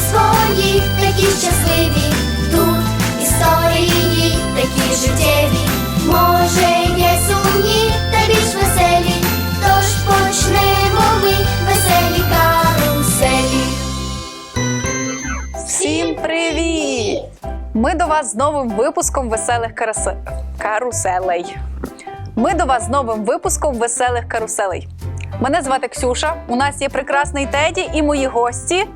свої, такі щасливі. Тут історії такі життєві. Може, є сумні та більш веселі. Тож почнемо ми веселі каруселі. Всім привіт! Ми до вас з новим випуском веселих карусе... каруселей. Ми до вас з новим випуском веселих каруселей. Мене звати Ксюша. У нас є прекрасний Теді і мої гості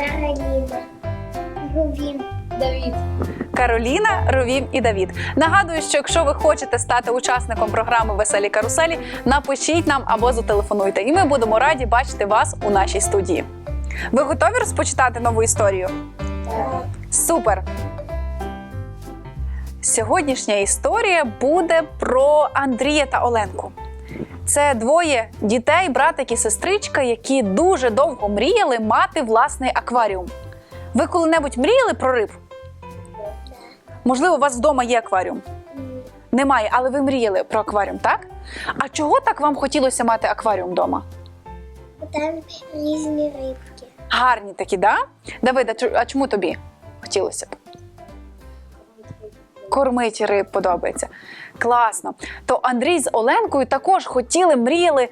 Кароліна. Рубін. Давід. Кароліна, Ровім і Давід. Нагадую, що якщо ви хочете стати учасником програми Веселі каруселі, напишіть нам або зателефонуйте, і ми будемо раді бачити вас у нашій студії. Ви готові розпочитати нову історію? Супер! Сьогоднішня історія буде про Андрія та Оленку. Це двоє дітей, братик і сестричка, які дуже довго мріяли мати власний акваріум. Ви коли-небудь мріяли про риб? Можливо, у вас вдома є акваріум? Немає, але ви мріяли про акваріум, так? А чого так вам хотілося мати акваріум вдома? Там різні рибки. Гарні такі, да? Давида, а чому тобі хотілося б? Кормить риб подобається. Класно. То Андрій з Оленкою також хотіли, мріяли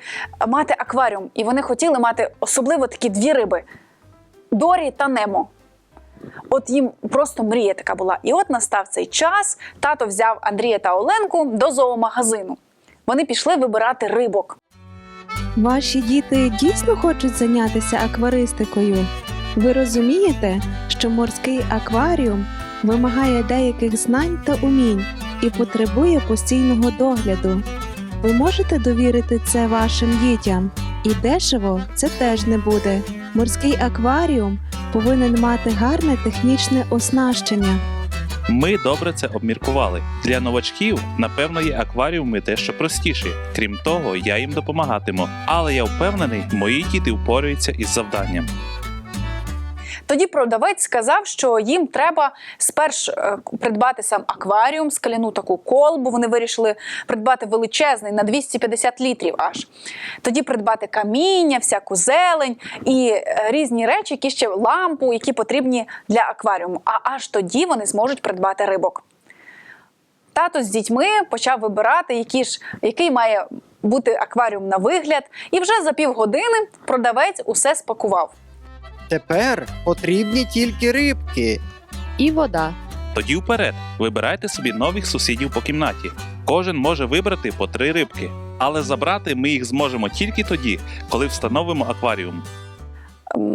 мати акваріум. І вони хотіли мати особливо такі дві риби: Дорі та Немо. От їм просто мрія така була. І от настав цей час. Тато взяв Андрія та Оленку до зоомагазину. Вони пішли вибирати рибок. Ваші діти дійсно хочуть зайнятися акваристикою. Ви розумієте, що морський акваріум вимагає деяких знань та умінь і потребує постійного догляду. Ви можете довірити це вашим дітям, і дешево це теж не буде. Морський акваріум повинен мати гарне технічне оснащення. Ми добре це обміркували. Для новачків, напевно, є акваріуми дещо простіші. Крім того, я їм допомагатиму. Але я впевнений, мої діти впораються із завданням. Тоді продавець сказав, що їм треба сперш е, придбати сам акваріум, скляну таку колбу. Вони вирішили придбати величезний на 250 літрів аж. Тоді придбати каміння, всяку зелень і е, різні речі, які ще лампу, які потрібні для акваріуму. А аж тоді вони зможуть придбати рибок. Тато з дітьми почав вибирати, які ж, який має бути акваріум на вигляд, і вже за півгодини продавець усе спакував. Тепер потрібні тільки рибки. і вода. Тоді вперед, вибирайте собі нових сусідів по кімнаті. Кожен може вибрати по три рибки, але забрати ми їх зможемо тільки тоді, коли встановимо акваріум.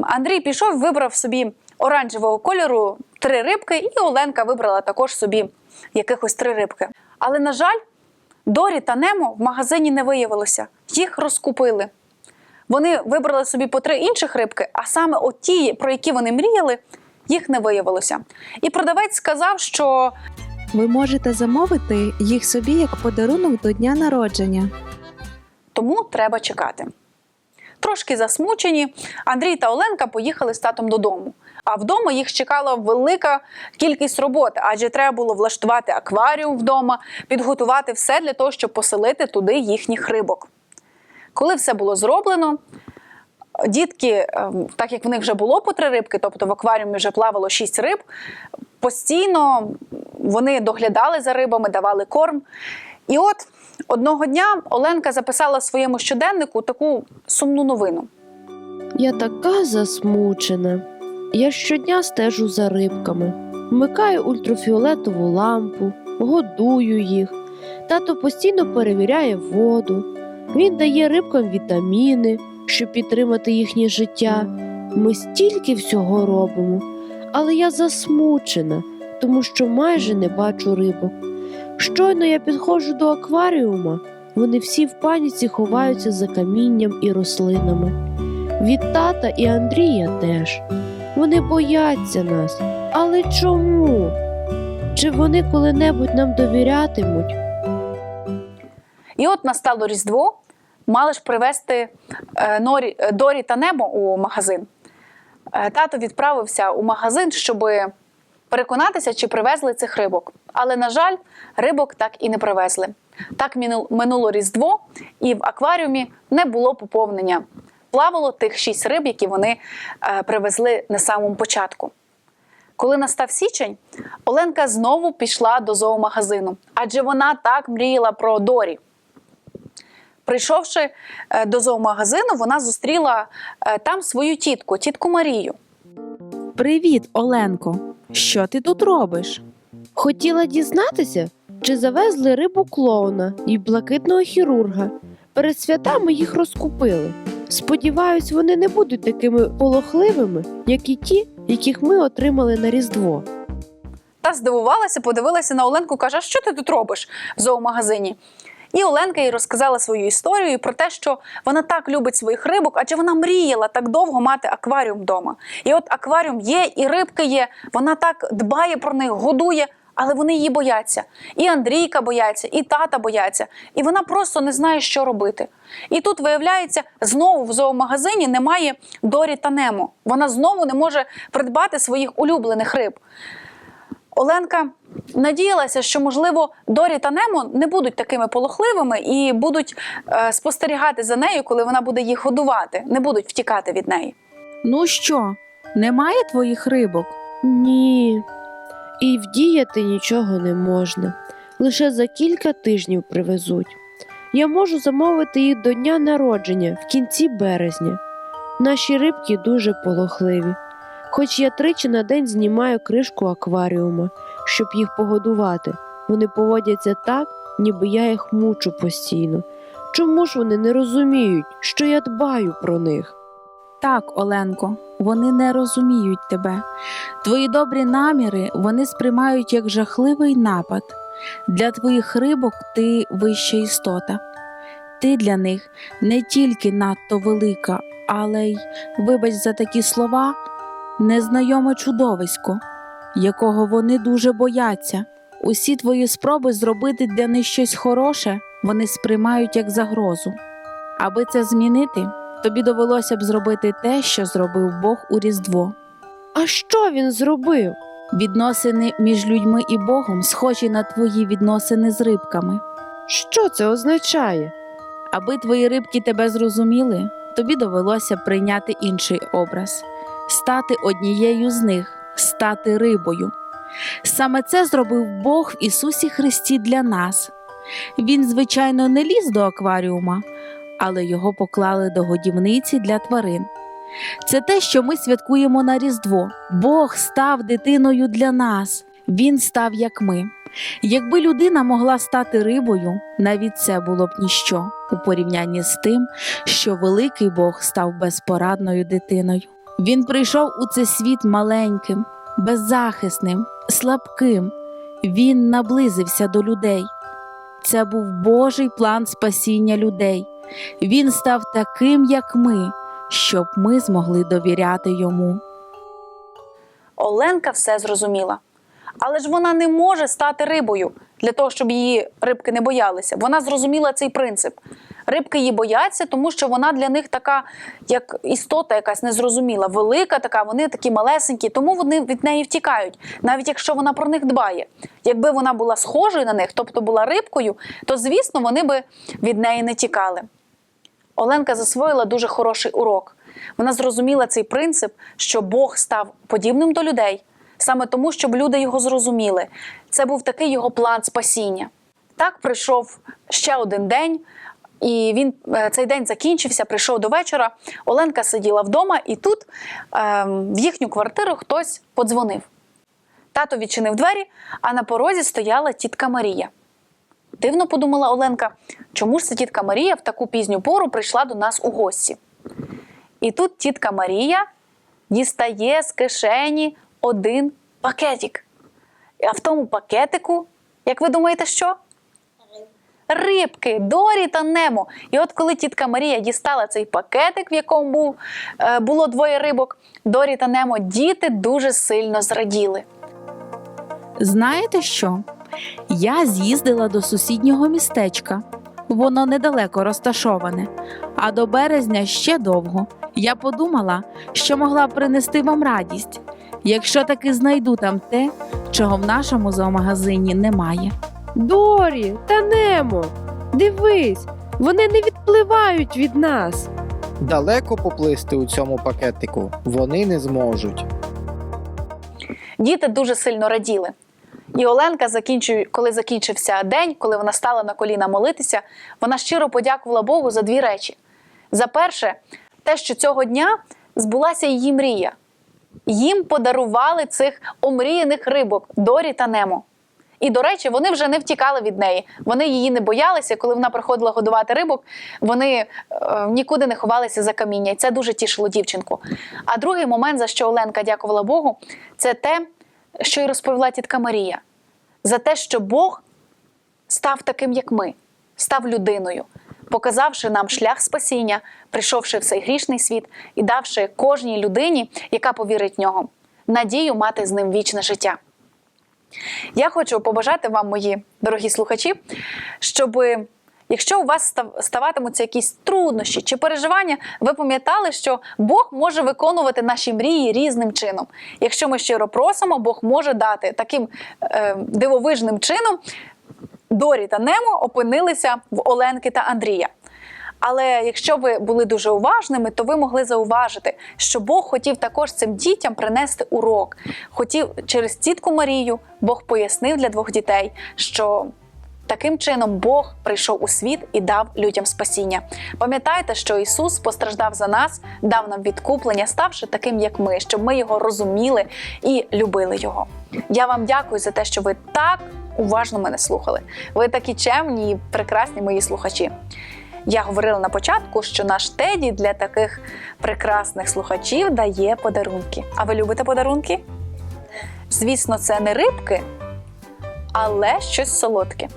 Андрій пішов, вибрав собі оранжевого кольору три рибки, і Оленка вибрала також собі якихось три рибки. Але, на жаль, Дорі та Немо в магазині не виявилося, їх розкупили. Вони вибрали собі по три інших рибки, а саме от ті, про які вони мріяли, їх не виявилося. І продавець сказав, що Ви можете замовити їх собі як подарунок до дня народження. тому треба чекати. Трошки засмучені, Андрій та Оленка поїхали з татом додому. А вдома їх чекала велика кількість роботи, адже треба було влаштувати акваріум вдома, підготувати все для того, щоб поселити туди їхніх рибок. Коли все було зроблено, дітки, ем, так як в них вже було по три рибки, тобто в акваріумі вже плавало шість риб, постійно вони доглядали за рибами, давали корм. І от одного дня Оленка записала своєму щоденнику таку сумну новину. Я така засмучена. Я щодня стежу за рибками, вмикаю ультрафіолетову лампу, годую їх. Тато постійно перевіряє воду. Він дає рибкам вітаміни, щоб підтримати їхнє життя. Ми стільки всього робимо, але я засмучена, тому що майже не бачу рибок. Щойно я підходжу до акваріума, вони всі в паніці ховаються за камінням і рослинами. Від тата і Андрія теж. Вони бояться нас. Але чому? Чи вони коли-небудь нам довірятимуть? І от настало Різдво, мали ж привезти е, Норі, е, Дорі та Немо у магазин. Е, Тато відправився у магазин, щоб переконатися, чи привезли цих рибок. Але, на жаль, рибок так і не привезли. Так минуло Різдво, і в акваріумі не було поповнення. плавало тих шість риб, які вони привезли на самому початку. Коли настав січень, Оленка знову пішла до зоомагазину, адже вона так мріяла про Дорі. Прийшовши е, до зоомагазину, вона зустріла е, там свою тітку, тітку Марію. Привіт, Оленко. Що ти тут робиш? Хотіла дізнатися, чи завезли рибу клоуна і блакитного хірурга. Перед святами їх розкупили. Сподіваюсь, вони не будуть такими полохливими, як і ті, яких ми отримали на Різдво. Та здивувалася, подивилася на Оленку, каже: «А що ти тут робиш в зоомагазині? І Оленка їй розказала свою історію про те, що вона так любить своїх рибок, адже вона мріяла так довго мати акваріум вдома. І от акваріум є, і рибки є. Вона так дбає про них, годує, але вони її бояться. І Андрійка бояться, і тата бояться. І вона просто не знає, що робити. І тут виявляється, знову в зоомагазині немає Дорі та Немо. Вона знову не може придбати своїх улюблених риб. Оленка надіялася, що можливо Дорі та Немо не будуть такими полохливими і будуть е, спостерігати за нею, коли вона буде їх годувати, не будуть втікати від неї. Ну що, немає твоїх рибок? Ні. І вдіяти нічого не можна. Лише за кілька тижнів привезуть. Я можу замовити їх до дня народження в кінці березня. Наші рибки дуже полохливі. Хоч я тричі на день знімаю кришку акваріума, щоб їх погодувати. Вони поводяться так, ніби я їх мучу постійно. Чому ж вони не розуміють, що я дбаю про них? Так, Оленко, вони не розуміють тебе. Твої добрі наміри вони сприймають як жахливий напад. Для твоїх рибок ти вища істота. Ти для них не тільки надто велика, але й, вибач за такі слова, незнайоме чудовисько, якого вони дуже бояться. Усі твої спроби зробити для них щось хороше вони сприймають як загрозу. Аби це змінити, тобі довелося б зробити те, що зробив Бог у Різдво. А що він зробив? Відносини між людьми і Богом схожі на твої відносини з рибками. Що це означає? Аби твої рибки тебе зрозуміли, тобі довелося прийняти інший образ, стати однією з них, стати рибою. Саме це зробив Бог в Ісусі Христі для нас. Він, звичайно, не ліз до акваріума, але його поклали до годівниці для тварин. Це те, що ми святкуємо на Різдво. Бог став дитиною для нас, Він став як ми. Якби людина могла стати рибою, навіть це було б ніщо у порівнянні з тим, що великий Бог став безпорадною дитиною. Він прийшов у цей світ маленьким, беззахисним, слабким. Він наблизився до людей. Це був Божий план спасіння людей. Він став таким, як ми, щоб ми змогли довіряти йому. Оленка все зрозуміла. Але ж вона не може стати рибою для того, щоб її рибки не боялися. Вона зрозуміла цей принцип. Рибки її бояться, тому що вона для них така, як істота, якась незрозуміла, велика, така, вони такі малесенькі, тому вони від неї втікають, навіть якщо вона про них дбає. Якби вона була схожою на них, тобто була рибкою, то звісно вони би від неї не тікали. Оленка засвоїла дуже хороший урок. Вона зрозуміла цей принцип, що Бог став подібним до людей, саме тому, щоб люди його зрозуміли. Це був такий його план спасіння. Так прийшов ще один день, і він е, цей день закінчився, прийшов до вечора. Оленка сиділа вдома, і тут е, в їхню квартиру хтось подзвонив. Тато відчинив двері, а на порозі стояла тітка Марія. Дивно подумала Оленка, чому ж це тітка Марія в таку пізню пору прийшла до нас у гості. І тут тітка Марія дістає з кишені один пакетик. А в тому пакетику, як ви думаєте, що? Рибки, Дорі та Немо. І от коли тітка Марія дістала цей пакетик, в якому був, е, було двоє рибок, Дорі та Немо, діти дуже сильно зраділи. Знаєте що? Я з'їздила до сусіднього містечка. Воно недалеко розташоване, а до березня ще довго. Я подумала, що могла б принести вам радість, якщо таки знайду там те, чого в нашому зоомагазині немає. Дорі та Немо, дивись, вони не відпливають від нас. Далеко поплисти у цьому пакетику вони не зможуть. Діти дуже сильно раділи. І Оленка, закінчує, коли закінчився день, коли вона стала на коліна молитися, вона щиро подякувала Богу за дві речі. За перше, те, що цього дня збулася її мрія. Їм подарували цих омріяних рибок Дорі та Немо. І, до речі, вони вже не втікали від неї. Вони її не боялися. Коли вона приходила годувати рибок, вони е, нікуди не ховалися за каміння. І це дуже тішило дівчинку. А другий момент, за що Оленка дякувала Богу, це те, що й розповіла тітка Марія. За те, що Бог став таким, як ми, став людиною, показавши нам шлях спасіння, прийшовши в цей грішний світ і давши кожній людині, яка повірить в нього, надію мати з ним вічне життя. Я хочу побажати вам, мої дорогі слухачі, щоб якщо у вас став- ставатимуться якісь труднощі чи переживання, ви пам'ятали, що Бог може виконувати наші мрії різним чином. Якщо ми щиро просимо, Бог може дати таким е, дивовижним чином. Дорі та Немо опинилися в Оленки та Андрія. Але якщо ви були дуже уважними, то ви могли зауважити, що Бог хотів також цим дітям принести урок. Хотів через тітку Марію Бог пояснив для двох дітей, що таким чином Бог прийшов у світ і дав людям спасіння. Пам'ятайте, що Ісус постраждав за нас, дав нам відкуплення, ставши таким, як ми, щоб ми його розуміли і любили його. Я вам дякую за те, що ви так уважно мене слухали. Ви такі чемні і прекрасні мої слухачі. Я говорила на початку, що наш Теді для таких прекрасних слухачів дає подарунки. А ви любите подарунки? Звісно, це не рибки, але щось солодке.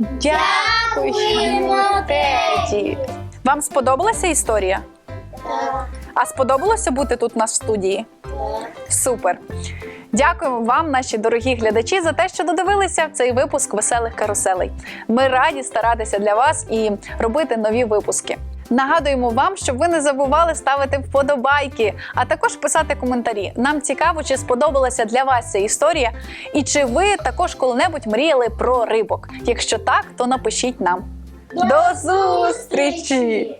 Дякуємо, Теді! Вам сподобалася історія? А сподобалося бути тут у нас в студії? Супер! Дякуємо вам, наші дорогі глядачі, за те, що додивилися цей випуск веселих каруселей. Ми раді старатися для вас і робити нові випуски. Нагадуємо вам, щоб ви не забували ставити вподобайки, а також писати коментарі. Нам цікаво, чи сподобалася для вас ця історія, і чи ви також коли-небудь мріяли про рибок. Якщо так, то напишіть нам. До зустрічі!